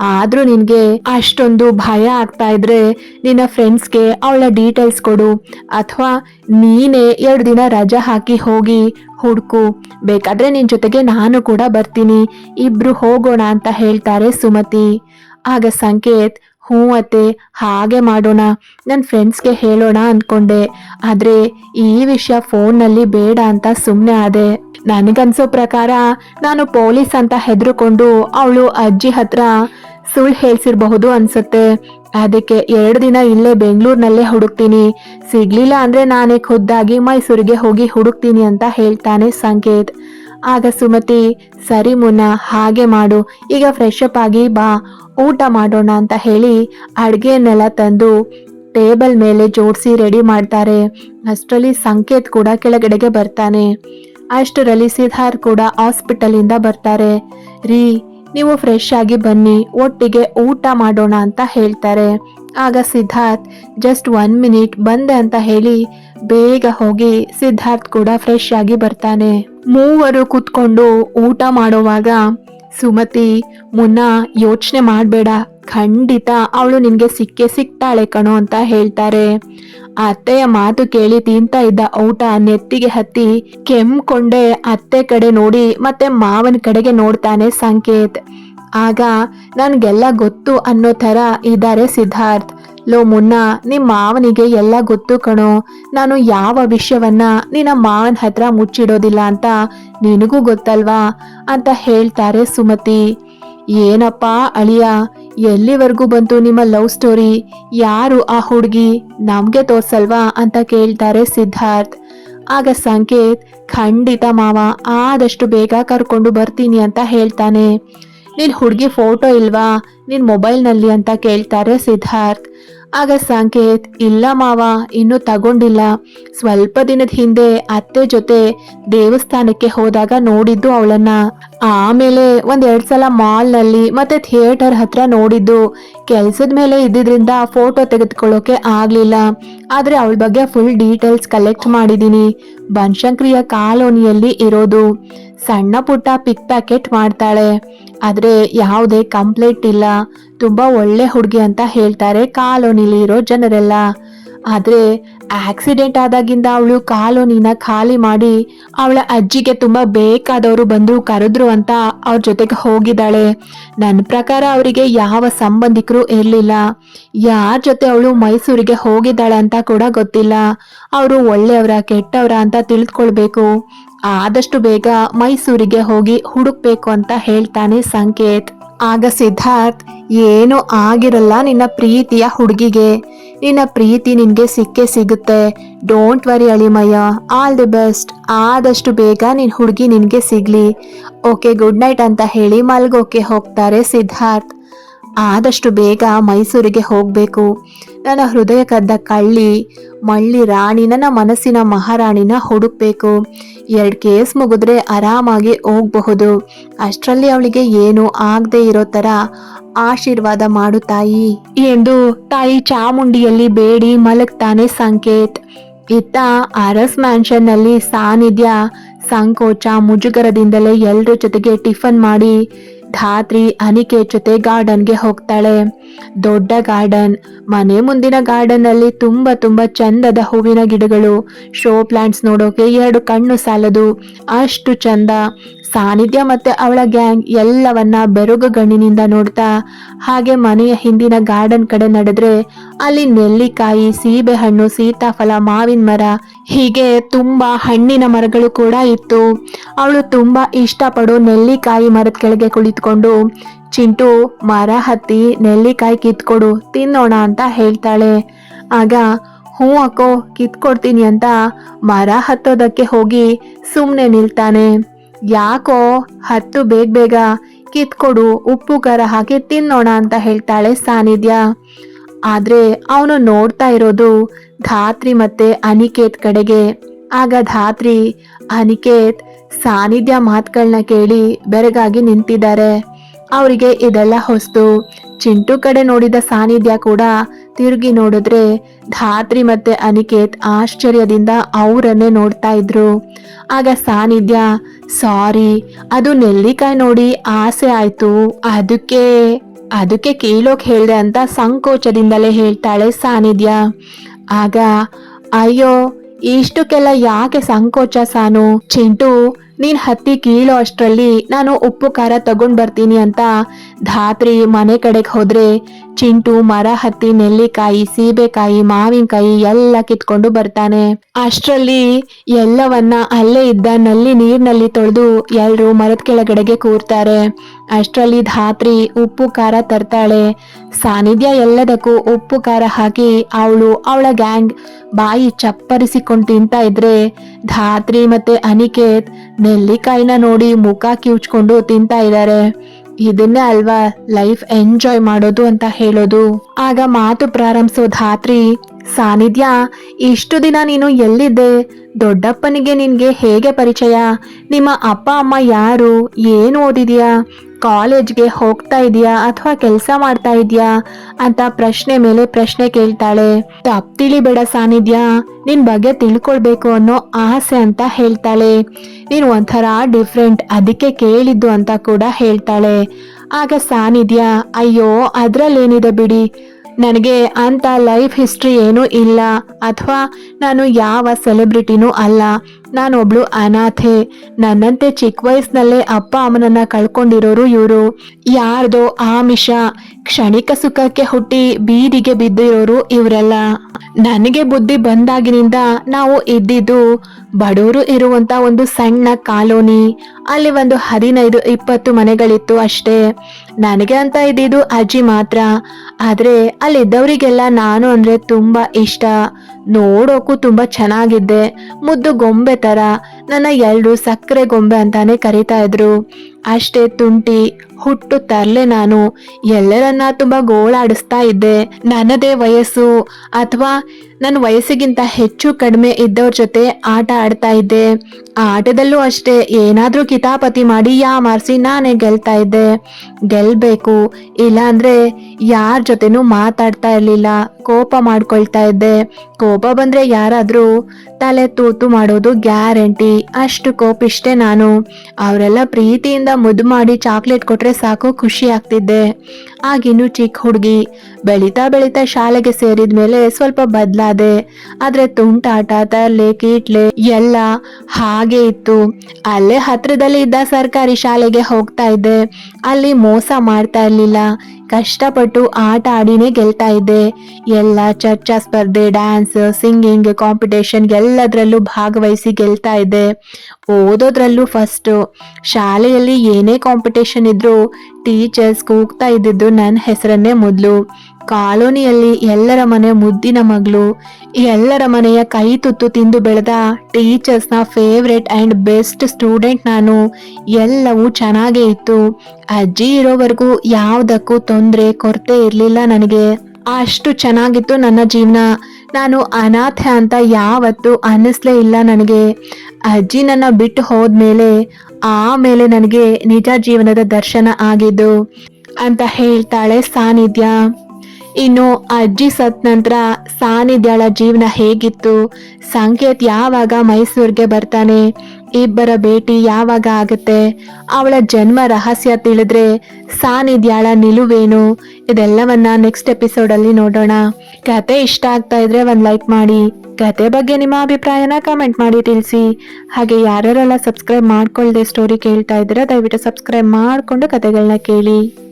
ಆದ್ರೂ ನಿನ್ಗೆ ಅಷ್ಟೊಂದು ಭಯ ಆಗ್ತಾ ಇದ್ರೆ ನಿನ್ನ ಫ್ರೆಂಡ್ಸ್ಗೆ ಅವಳ ಡೀಟೇಲ್ಸ್ ಕೊಡು. ಅಥವಾ ನೀನೇ ಎರಡು ದಿನ ರಜಾ ಹಾಕಿ ಹೋಗಿ ಹುಡುಕು. ಬೇಕಾದ್ರೆ ನಿನ್ ಜೊತೆಗೆ ನಾನು ಕೂಡ ಬರ್ತೀನಿ. ಇಬ್ರು ಹೋಗೋಣ ಅಂತ ಹೇಳ್ತಾರೆ ಸುಮತಿ. ಆಗ ಸಂಕೇತ್ ಹ್ಞೂ ಅತ್ತೆ, ಹಾಗೆ ಮಾಡೋಣ. ನನ್ನ ಫ್ರೆಂಡ್ಸ್ಗೆ ಹೇಳೋಣ ಅಂದ್ಕೊಂಡೆ ಆದರೆ ಈ ವಿಷಯ ಫೋನ್ನಲ್ಲಿ ಬೇಡ ಅಂತ ಸುಮ್ಮನೆ ಆದೆ. ನನಗನ್ಸೋ ಪ್ರಕಾರ ನಾನು ಪೊಲೀಸ್ ಅಂತ ಹೆದರುಕೊಂಡು ಅವಳು ಅಜ್ಜಿ ಹತ್ರ ಸುಳ್ಳು ಹೇಳ್ಸಿರ್ಬಹುದು ಅನ್ಸುತ್ತೆ. ಅದಕ್ಕೆ ಎರಡು ದಿನ ಇಲ್ಲೇ ಬೆಂಗಳೂರಿನಲ್ಲೇ ಹುಡುಕ್ತೀನಿ. ಸಿಗ್ಲಿಲ್ಲ ಅಂದ್ರೆ ನಾನೇ ಖುದ್ದಾಗಿ ಮೈಸೂರಿಗೆ ಹೋಗಿ ಹುಡುಕ್ತೀನಿ ಅಂತ ಹೇಳ್ತಾನೆ ಸಂಕೇತ್. ಆಗ ಸುಮತಿ, ಸರಿ ಮುನ್ನ, ಹಾಗೆ ಮಾಡು, ಈಗ ಫ್ರೆಶ್ ಅಪ್ ಆಗಿ ಬಾ, ಊಟ ಮಾಡೋಣ ಅಂತ ಹೇಳಿ ಅಡುಗೆಯನ್ನೆಲ್ಲ ತಂದು ಟೇಬಲ್ ಮೇಲೆ ಜೋಡಿಸಿ ರೆಡಿ ಮಾಡ್ತಾರೆ. ಅಷ್ಟರಲ್ಲಿ ಸಂಕೇತ್ ಕೂಡ ಕೆಳಗಡೆಗೆ ಬರ್ತಾನೆ. ಅಷ್ಟರಲ್ಲಿ ಸಿದ್ಧಾರ್ ಕೂಡ ಹಾಸ್ಪಿಟಲ್ ಇಂದ ಬರ್ತಾರೆ. ರೀ, ನೀವು ಫ್ರೆಶ್ ಆಗಿ ಬನ್ನಿ, ಒಟ್ಟಿಗೆ ಊಟ ಮಾಡೋಣ ಅಂತ ಹೇಳ್ತಾರೆ. ಆಗ ಸಿದ್ಧಾರ್ಥ್, ಜಸ್ಟ್ ಒನ್ ಮಿನಿಟ್, ಬಂದೆ ಅಂತ ಹೇಳಿ ಬೇಗ ಹೋಗಿ ಸಿದ್ಧಾರ್ಥ್ ಕೂಡ ಫ್ರೆಶ್ ಆಗಿ ಬರ್ತಾನೆ. ಮೂವರು ಕೂತ್ಕೊಂಡು ಊಟ ಮಾಡುವಾಗ ಸುಮತಿ, ಮುನ್ನ, ಯೋಚನೆ ಮಾಡಬೇಡ. ಖಂಡಿತ ಅವಳು ನಿನಗೆ ಸಿಕ್ಕೇ ಸಿಗ್ತಾಳೆ ಕಣೋ ಅಂತ ಹೇಳ್ತಾರೆ. ಅತ್ತೆಯ ಮಾತು ಕೇಳಿ ತಿಂತಾ ಇದ್ದ ಊಟ ನೆತ್ತಿಗೆ ಹತ್ತಿ ಕೆಮ್ಕೊಂಡೆ ಅತ್ತೆ ಕಡೆ ನೋಡಿ ಮತ್ತೆ ಮಾವನ ಕಡೆಗೆ ನೋಡ್ತಾನೆ ಸಂಕೇತ್. ಆಗ ನನಗೆಲ್ಲ ಗೊತ್ತು ಅನ್ನೋ ಥರ ಇದ್ದಾರೆ ಸಿದ್ಧಾರ್ಥ್. ಲೋ ಮುನ್ನ ನಿಮ್ಮ ಮಾವನಿಗೆ ಎಲ್ಲ ಗೊತ್ತು ಕಣೋ. ನಾನು ಯಾವ ವಿಷಯವನ್ನ ನಿನ್ನ ಮಾವನ ಹತ್ರ ಮುಚ್ಚಿಡೋದಿಲ್ಲ ಅಂತ ನಿನಗೂ ಗೊತ್ತಲ್ವಾ? ಅಂತ ಹೇಳ್ತಾರೆ ಸುಮತಿ. ಏನಪ್ಪ ಅಳಿಯ, ಎಲ್ಲಿವರೆಗೂ ಬಂತು ನಿಮ್ಮ ಲವ್ ಸ್ಟೋರಿ? ಯಾರು ಆ ಹುಡುಗಿ? ನಮಗೆ ತೋರ್ಸಲ್ವಾ? ಅಂತ ಕೇಳ್ತಾರೆ ಸಿದ್ಧಾರ್ಥ್. ಆಗ ಸಂಕೇತ್, ಖಂಡಿತ ಮಾವ, ಆದಷ್ಟು ಬೇಗ ಕರ್ಕೊಂಡು ಬರ್ತೀನಿ ಅಂತ ಹೇಳ್ತಾನೆ. ನಿನ್ ಹುಡುಗಿ ಫೋಟೋ ಇಲ್ವಾ? ನಿನ್ ಮೊಬೈಲ್ನಲ್ಲಿ ಅಂತ ಕೇಳ್ತಾರೆ ಸಿದ್ಧಾರ್ಥ್. ಆಗ ಸಂಕೇತ್, ಇಲ್ಲ ಮಾವ, ಇನ್ನು ತಗೊಂಡಿಲ್ಲ. ಸ್ವಲ್ಪ ದಿನದ ಹಿಂದೆ ಅತ್ತೆ ಜೊತೆ ದೇವಸ್ಥಾನಕ್ಕೆ ಹೋದಾಗ ನೋಡಿದ್ದು ಅವಳನ್ನ. ಆಮೇಲೆ ಒಂದ್ ಎರಡ್ ಸಲ ಮಾಲ್ನಲ್ಲಿ ಮತ್ತೆ ಥಿಯೇಟರ್ ಹತ್ರ ನೋಡಿದ್ದು. ಕೆಲ್ಸದ ಮೇಲೆ ಇದ್ದಿದ್ರಿಂದ ಫೋಟೋ ತೆಗೆದುಕೊಳ್ಳೋಕೆ ಆಗ್ಲಿಲ್ಲ. ಆದ್ರೆ ಅವಳ ಬಗ್ಗೆ ಫುಲ್ ಡೀಟೇಲ್ಸ್ ಕಲೆಕ್ಟ್ ಮಾಡಿದ್ದೀನಿ ಬನಶಂಕರಿಯ ಕಾಲೋನಿಯಲ್ಲಿ ಇರೋದು. ಸಣ್ಣ ಪುಟ್ಟ ಪಿಕ್ ಪ್ಯಾಕೆಟ್ ಮಾಡ್ತಾಳೆ. ಆದ್ರೆ ಯಾವುದೇ ಕಂಪ್ಲೇಂಟ್ ಇಲ್ಲ. ತುಂಬಾ ಒಳ್ಳೆ ಹುಡುಗಿ ಅಂತ ಹೇಳ್ತಾರೆ ಕಾಲೋನಿಲಿ ಇರೋ ಜನರೆಲ್ಲ. ಆದ್ರೆ ಆಕ್ಸಿಡೆಂಟ್ ಆದಾಗಿಂದ ಅವಳು ಕಾಲೋನಿನ ಖಾಲಿ ಮಾಡಿ ಅವಳ ಅಜ್ಜಿಗೆ ತುಂಬಾ ಬೇಕಾದವರು ಬಂದು ಕರೆದ್ರು ಅಂತ ಅವ್ರ ಜೊತೆಗೆ ಹೋಗಿದ್ದಾಳೆ. ನನ್ನ ಪ್ರಕಾರ ಅವರಿಗೆ ಯಾವ ಸಂಬಂಧಿಕರು ಇರಲಿಲ್ಲ. ಯಾರ ಜೊತೆ ಅವಳು ಮೈಸೂರಿಗೆ ಹೋಗಿದ್ದಾಳೆ ಅಂತ ಕೂಡ ಗೊತ್ತಿಲ್ಲ. ಅವರು ಒಳ್ಳೆಯವರ ಕೆಟ್ಟವರ ಅಂತ ತಿಳಿದುಕೊಳ್ಬೇಕು ಆದಷ್ಟು ಬೇಗ ಮೈಸೂರಿಗೆ ಹೋಗಿ ಹುಡುಕ್ಬೇಕು ಅಂತ ಹೇಳ್ತಾನೆ ಸಂಕೇತ್. ಆಗ ಸಿದ್ಧಾರ್ಥ್, ಏನು ಆಗಿರಲ್ಲ ನಿನ್ನ ಪ್ರೀತಿಯ ಹುಡುಗಿಗೆ. ನಿನ್ನ ಪ್ರೀತಿ ನಿನಗೆ ಸಿಕ್ಕೇ ಸಿಗುತ್ತೆ. ಡೋಂಟ್ ವರಿ ಅಳಿಮಯ್ಯ ಆಲ್ ದಿ ಬೆಸ್ಟ್ ಆದಷ್ಟು ಬೇಗ ನಿನ್ನ ಹುಡುಗಿ ನಿನಗೆ ಸಿಗ್ಲಿ. ಓಕೆ ಗುಡ್ ನೈಟ್ ಅಂತ ಹೇಳಿ ಮಲ್ಗೋಕೆ ಹೋಗ್ತಾರೆ ಸಿದ್ಧಾರ್ಥ್. ಆದಷ್ಟು ಬೇಗ ಮೈಸೂರಿಗೆ ಹೋಗಬೇಕು. ನನ್ನ ಹೃದಯ ಕದ್ದ ಕಳ್ಳಿ, ಮಳ್ಳಿ ರಾಣಿ ನನ್ನ ಮನಸ್ಸಿನ ಮಹಾರಾಣಿನ ಹುಡುಕ್ಬೇಕು. ಎರಡು ಕೇಸ್ ಮುಗಿದ್ರೆ ಆರಾಮಾಗಿ ಹೋಗಬಹುದು. ಅಷ್ಟರಲ್ಲಿ ಅವಳಿಗೆ ಏನು ಆಗದೆ ಇರೋ ಥರ ಆಶೀರ್ವಾದ ಮಾಡು ತಾಯಿ. ಎಂದು ತಾಯಿ ಚಾಮುಂಡಿಯಲ್ಲಿ ಬೇಡಿ ಮಲಗ್ತಾನೆ ಸಂಕೇತ್. ಇತ್ತ ಅರಸ್ ಮ್ಯಾನ್ಷನ್ನಲ್ಲಿ ಸಾನ್ನಿಧ್ಯ ಸಂಕೋಚ ಮುಜುಗರದಿಂದಲೇ ಎಲ್ಲರ ಜೊತೆಗೆ ಟಿಫನ್ ಮಾಡಿ ಧಾತ್ರಿ ಅನಿಕೆ ಜೊತೆ ಗಾರ್ಡನ್ಗೆ ಹೋಗ್ತಾಳೆ. ದೊಡ್ಡ ಗಾರ್ಡನ್, ಮನೆ ಮುಂದಿನ ಗಾರ್ಡನ್ ಅಲ್ಲಿ ತುಂಬಾ ತುಂಬಾ ಚಂದದ ಹೂವಿನ ಗಿಡಗಳು. ಶೋ ಪ್ಲಾಂಟ್ಸ್ ನೋಡೋಕೆ ಎರಡು ಕಣ್ಣು ಸಾಲದು, ಅಷ್ಟು ಚಂದ. ಸಾನಿಧ್ಯ ಮತ್ತೆ ಅವಳ ಗ್ಯಾಂಗ್ ಎಲ್ಲವನ್ನ ಬೆರಗು ಗಣ್ಣಿನಿಂದ ನೋಡ್ತಾ, ಹಾಗೆ ಮನೆಯ ಹಿಂದಿನ ಗಾರ್ಡನ್ ಕಡೆ ನಡೆದ್ರೆ ಅಲ್ಲಿ ನೆಲ್ಲಿಕಾಯಿ, ಸೀಬೆಹಣ್ಣು, ಸೀತಾಫಲ, ಮಾವಿನ ಮರ, ಹೀಗೆ ತುಂಬಾ ಹಣ್ಣಿನ ಮರಗಳು ಕೂಡ ಇತ್ತು. ಅವಳು ತುಂಬಾ ಇಷ್ಟಪಡೋ ನೆಲ್ಲಿಕಾಯಿ ಮರದ ಕೆಳಗೆ ಕುಳಿತುಕೊಂಡು, ಚಿಂಟು, ಮರ ಹತ್ತಿ ನೆಲ್ಲಿಕಾಯಿ ಕಿತ್ಕೊಡು, ತಿನ್ನೋಣ ಅಂತ ಹೇಳ್ತಾಳೆ. ಆಗ, ಹ್ಞೂ ಅಕ್ಕೋ, ಕಿತ್ಕೊಡ್ತೀನಿ ಅಂತ ಮರ ಹತ್ತೋದಕ್ಕೆ ಹೋಗಿ ಸುಮ್ಮನೆ ನಿಲ್ತಾನೆ. ಯಾಕೋ, ಹತ್ತು ಬೇಗ ಬೇಗ, ಕಿತ್ಕೊಡು, ಉಪ್ಪು ಖಾರ ಹಾಕಿ ತಿನ್ನೋಣ ಅಂತ ಹೇಳ್ತಾಳೆ ಸಾನ್ನಿಧ್ಯ ಆದ್ರೆ ಅವನು ನೋಡ್ತಾ ಇರೋದು ಧಾತ್ರಿ ಮತ್ತೆ ಅನಿಕೇತ್ ಕಡೆಗೆ. ಆಗ ಧಾತ್ರಿ, ಅನಿಕೇತ್ ಸಾನಿಧ್ಯ ಮಾತುಗಳನ್ನ ಕೇಳಿ ಬೆರಗಾಗಿ ನಿಂತಿದ್ದಾರೆ. ಅವರಿಗೆ ಇದೆಲ್ಲ ಹೊಸ್ತು. ಚಿಂಟು ಕಡೆ ನೋಡಿದ ಸಾನಿಧ್ಯ ಕೂಡ ತಿರುಗಿ ನೋಡಿದ್ರೆ ಧಾತ್ರಿ ಮತ್ತೆ ಅನಿಕೇತ್ ಆಶ್ಚರ್ಯದಿಂದ ಅವರನ್ನೇ ನೋಡ್ತಾ ಇದ್ರು. ಆಗ ಸಾನಿಧ್ಯ, ಸಾರಿ, ಅದು ನೆಲ್ಲಿಕಾಯಿ ನೋಡಿ ಆಸೆ ಆಯ್ತು, ಅದಕ್ಕೆ ಅದಕ್ಕೆ ಕೇಳೋಕೆ ಹೇಳ್ದೆ ಅಂತ ಸಂಕೋಚದಿಂದಲೇ ಹೇಳ್ತಾಳೆ ಸಾನಿಧ್ಯ. ಆಗ ಅಯ್ಯೋ ಇಷ್ಟಕ್ಕೆಲ್ಲ ಯಾಕೆ ಸಂಕೋಚ ಸಾನು? ಚಿಂಟು ನೀನ್ ಹತ್ತಿ ಕೀಳೋ ಅಷ್ಟರಲ್ಲಿ ನಾನು ಉಪ್ಪು ಖಾರ ತಗೊಂಡ್ ಬರ್ತೀನಿ ಅಂತ ಧಾತ್ರಿ ಮನೆ ಕಡೆಗೆ ಹೋದ್ರೆ ಚಿಂಟು, ಮರ ಹತ್ತಿ, ನೆಲ್ಲಿಕಾಯಿ, ಸೀಬೆಕಾಯಿ, ಮಾವಿನಕಾಯಿ ಎಲ್ಲ ಕಿತ್ಕೊಂಡು ಬರ್ತಾನೆ. ಅಷ್ಟರಲ್ಲಿ ಎಲ್ಲವನ್ನ ಅಲ್ಲೇ ಇದ್ದ ನಲ್ಲಿ ನೀರ್ನಲ್ಲಿ ತೊಳೆದು ಎಲ್ರು ಮರದ ಕೆಳಗಡೆಗೆ ಕೂರ್ತಾರೆ. ಅಷ್ಟರಲ್ಲಿ ಧಾತ್ರಿ ಉಪ್ಪು ಖಾರ ತರ್ತಾಳೆ. ಸಾನಿಧ್ಯ ಎಲ್ಲದಕ್ಕೂ ಉಪ್ಪು ಖಾರ ಹಾಕಿ ಅವಳು ಅವಳ ಗ್ಯಾಂಗ್ ಬಾಯಿ ಚಪ್ಪರಿಸಿಕೊಂಡು ತಿಂತ ಇದ್ರೆ ಧಾತ್ರಿ ಮತ್ತೆ ಅನಿಕೇತ್ ನೆಲ್ಲಿಕಾಯಿನ ನೋಡಿ ಮುಖ ಕಿವ್ಚ್ಕೊಂಡು ತಿಂತಾ ಇದ್ದಾರೆ. ಇದನ್ನೇ ಅಲ್ವಾ ಲೈಫ್ ಎಂಜಾಯ್ ಮಾಡೋದು ಅಂತ ಹೇಳೋದು. ಆಗ ಮಾತು ಪ್ರಾರಂಭಿಸೋ ಧಾತ್ರಿ, ಸಾನಿಧ್ಯ, ಇಷ್ಟು ದಿನ ನೀನು ಎಲ್ಲಿದ್ದೆ? ದೊಡ್ಡಪ್ಪನಿಗೆ ನಿನ್ಗೆ ಹೇಗೆ ಪರಿಚಯ? ನಿಮ್ಮ ಅಪ್ಪ, ಅಮ್ಮ ಯಾರು? ಏನು ಓದಿದ್ಯಾ? ಕಾಲೇಜ್ಗೆ ಹೋಗ್ತಾ ಇದೆಯಾ ಅಥವಾ ಕೆಲಸ ಮಾಡ್ತಾ ಇದೀಯಾ ಅಂತ ಪ್ರಶ್ನೆ ಮೇಲೆ ಪ್ರಶ್ನೆ ಕೇಳ್ತಾಳೆ. ತಪ್ಪು ತಿಳಿಬೇಡ ಸಾನಿಧ್ಯ, ನಿನ್ ಬಗ್ಗೆ ತಿಳ್ಕೊಳ್ಬೇಕು ಅನ್ನೋ ಆಸೆ ಅಂತ ಹೇಳ್ತಾಳೆ. ನೀನು ಒಂಥರ ಡಿಫ್ರೆಂಟ್, ಅದಕ್ಕೆ ಕೇಳಿದ್ದು ಅಂತ ಕೂಡ ಹೇಳ್ತಾಳೆ. ಆಗ ಸಾನಿಧ್ಯ, ಅಯ್ಯೋ, ಅದ್ರಲ್ಲೇನಿದೆ ಬಿಡಿ. ನನಗೆ ಅಂತ ಲೈಫ್ ಹಿಸ್ಟ್ರಿ ಏನೂ ಇಲ್ಲ. ಅಥವಾ ನಾನು ಯಾವ ಸೆಲೆಬ್ರಿಟಿನೂ ಅಲ್ಲ. ನಾನೊಬ್ಳು ಅನಾಥೆ. ನನ್ನಂತೆ ಚಿಕ್ಕ ವಯಸ್ಸಿನಲ್ಲೇ ಅಪ್ಪ ಅಮ್ಮನನ್ನ ಕಳ್ಕೊಂಡಿರೋರು ಇವರು. ಯಾರ್ದೋ ಆಮಿಷ. ಕ್ಷಣಿಕ ಸುಖಕ್ಕೆ ಹುಟ್ಟಿ ಬೀದಿಗೆ ಬಿದ್ದಿರೋರು ಇವರೆಲ್ಲ. ನನಗೆ ಬುದ್ಧಿ ಬಂದಾಗಿನಿಂದ ನಾವು ಇದ್ದಿದ್ದು ಬಡವರು ಇರುವಂತ ಒಂದು ಸಣ್ಣ ಕಾಲೋನಿ. ಅಲ್ಲಿ ಒಂದು ಹದಿನೈದು, ಇಪ್ಪತ್ತು ಮನೆಗಳಿತ್ತು ಅಷ್ಟೇ. ನನಗೆ ಅಂತ ಇದ್ದಿದ್ದು ಅಜ್ಜಿ ಮಾತ್ರ. ಆದರೆ ಅಲ್ಲಿದ್ದವರಿಗೆಲ್ಲ ನಾನು ಅಂದ್ರೆ ತುಂಬಾ ಇಷ್ಟ. ನೋಡೋಕು ತುಂಬಾ ಚೆನ್ನಾಗಿದ್ದೆ. ಮುದ್ದು ಗೊಂಬೆ ತರ. ನನ್ನ ಎಲ್ರು ಸಕ್ಕರೆ ಗೊಂಬೆ ಅಂತಾನೆ ಕರಿತಾ ಇದ್ರು. ಅಷ್ಟೇ ತುಂಟಿ ಹುಟ್ಟು ತರ್ಲೆ ನಾನು. ಎಲ್ಲರನ್ನ ತುಂಬಾ ಗೋಳಾಡಿಸ್ತಾ ಇದ್ದೆ. ನನ್ನದೇ ವಯಸ್ಸು. ಅಥವಾ ನನ್ನ ವಯಸ್ಸಿಗಿಂತ ಹೆಚ್ಚು ಕಡಿಮೆ ಇದ್ದವ್ರ ಜೊತೆ ಆಟ ಆಡ್ತಾ ಇದ್ದೆ. ಆ ಆಟದಲ್ಲೂ ಅಷ್ಟೇ, ಏನಾದರೂ ಕಿತಾಪತಿ ಮಾಡಿ ಯಾ ಮಾರಿಸಿ ನಾನೇ ಗೆಲ್ತಾ ಇದ್ದೆ. ಗೆಲ್ಬೇಕು, ಇಲ್ಲಾಂದ್ರೆ ಯಾರ ಜೊತೆನೂ ಮಾತಾಡ್ತಾ ಇರಲಿಲ್ಲ, ಕೋಪ ಮಾಡ್ಕೊಳ್ತಾ ಇದ್ದೆ. ಕೋಪ ಬಂದ್ರೆ ಯಾರಾದ್ರೂ ತಲೆ ತೂತು ಮಾಡೋದು ಗ್ಯಾರಂಟಿ. ಅಷ್ಟು ಕೋಪಿಷ್ಟೇ ನಾನು. ಅವರೆಲ್ಲ ಪ್ರೀತಿಯಿಂದ ಮುದ್ದು ಮಾಡಿ ಚಾಕ್ಲೇಟ್ ಕೊಟ್ರೆ ಸಾಕು, ಖುಷಿ ಆಗ್ತಿದ್ದೆ. ಆಗಿನ್ನು ಚಿಕ್ಕ ಹುಡುಗಿ, ಬೆಳೀತಾ ಬೆಳೀತಾ ಶಾಲೆಗೆ ಸೇರಿದ ಮೇಲೆ ಸ್ವಲ್ಪ ಬದಲಾದೆ. ಆದ್ರೆ ತುಂಟಾಟ, ತರ್ಲೆ, ಕೀಟ್ಲೆ ಎಲ್ಲ ಹಾಗೆ ಇತ್ತು. ಅಲ್ಲೇ ಹತ್ರದಲ್ಲಿ ಇದ್ದ ಸರ್ಕಾರಿ ಶಾಲೆಗೆ ಹೋಗ್ತಾ ಇದ್ದೆ. ಅಲ್ಲಿ ಮೋಸ ಮಾಡ್ತಾ ಇರ್ಲಿಲ್ಲ. ಕಷ್ಟಪಟ್ಟು ಆಟ ಆಡಿನೇ ಗೆಲ್ತಾ ಇದ್ದೆ. ಎಲ್ಲ ಚರ್ಚಾ, ಸ್ಪರ್ಧೆ ಡ್ಯಾನ್ಸ್ ಸಿಂಗಿಂಗ್ ಕಾಂಪಿಟೇಷನ್ ಎಲ್ಲದರಲ್ಲೂ ಭಾಗವಹಿಸಿ ಗೆಲ್ತಾ ಇದ್ದೆ. ಓದೋದ್ರಲ್ಲೂ ಫಸ್ಟು ಶಾಲೆಯಲ್ಲಿ ಏನೇ ಕಾಂಪಿಟೇಷನ್ ಇದ್ದರೂ ಟೀಚರ್ಸ್ ಕೂಗ್ತಾ ಇದ್ದಿದ್ದು ನನ್ನ ಹೆಸರನ್ನೇ ಮೊದಲು. ಕಾಲೋನಿಯಲ್ಲಿ ಎಲ್ಲರ ಮನೆ ಮುದ್ದಿನ ಮಗಳು ಎಲ್ಲರ ಮನೆಯ ಕೈ ತುತ್ತು ತಿಂದು ಬೆಳೆದ ಟೀಚರ್ಸ್ನ ಫೇವ್ರೆಟ್ ಆ್ಯಂಡ್ ಬೆಸ್ಟ್ ಸ್ಟೂಡೆಂಟ್ ನಾನು. ಎಲ್ಲವೂ ಚೆನ್ನಾಗೇ ಇತ್ತು. ಅಜ್ಜಿ ಇರೋವರೆಗೂ ಯಾವುದಕ್ಕೂ ತೊಂದರೆ, ಕೊರತೆ ಇರಲಿಲ್ಲ ನನಗೆ. ಅಷ್ಟು ಚೆನ್ನಾಗಿತ್ತು ನನ್ನ ಜೀವನ. ನಾನು ಅನಾಥೆ ಅಂತ ಯಾವತ್ತೂ ಅನ್ನಿಸ್ಲೇ ಇಲ್ಲ ನನಗೆ. ಅಜ್ಜಿ ನನ್ನ ಬಿಟ್ಟು ಹೋದ್ಮೇಲೆ ಆಮೇಲೆ ನನಗೆ ನಿಜ ಜೀವನದ ದರ್ಶನ ಆಗಿದ್ದು ಅಂತ ಹೇಳ್ತಾಳೆ ಸಾನ್ನಿಧ್ಯ ಇನ್ನು ಅಜ್ಜಿ ಸತ್ ನಂತರ ಸಾನಿಧ್ಯಳ ಜೀವನ ಹೇಗಿತ್ತು? ಸಂಕೇತ್ ಯಾವಾಗ ಮೈಸೂರಿಗೆ ಬರ್ತಾನೆ? ಇಬ್ಬರ ಭೇಟಿ ಯಾವಾಗ ಆಗುತ್ತೆ? ಅವಳ ಜನ್ಮ ರಹಸ್ಯ ತಿಳಿದ್ರೆ ಸಾನಿಧ್ಯಾಳ ನಿಲುವೇನು? ಇದೆಲ್ಲವನ್ನ ನೆಕ್ಸ್ಟ್ ಎಪಿಸೋಡಲ್ಲಿ ನೋಡೋಣ. ಕತೆ ಇಷ್ಟ ಆಗ್ತಾ ಇದ್ರೆ ಒಂದು ಲೈಕ್ ಮಾಡಿ. ಕತೆ ಬಗ್ಗೆ ನಿಮ್ಮ ಅಭಿಪ್ರಾಯನ ಕಮೆಂಟ್ ಮಾಡಿ ತಿಳಿಸಿ. ಹಾಗೆ ಯಾರ್ಯಾರೆಲ್ಲ ಸಬ್ಸ್ಕ್ರೈಬ್ ಮಾಡ್ಕೊಳ್ದೆ ಸ್ಟೋರಿ ಕೇಳ್ತಾ ಇದ್ರೆ ದಯವಿಟ್ಟು ಸಬ್ಸ್ಕ್ರೈಬ್ ಮಾಡಿಕೊಂಡು ಕತೆಗಳನ್ನ ಕೇಳಿ.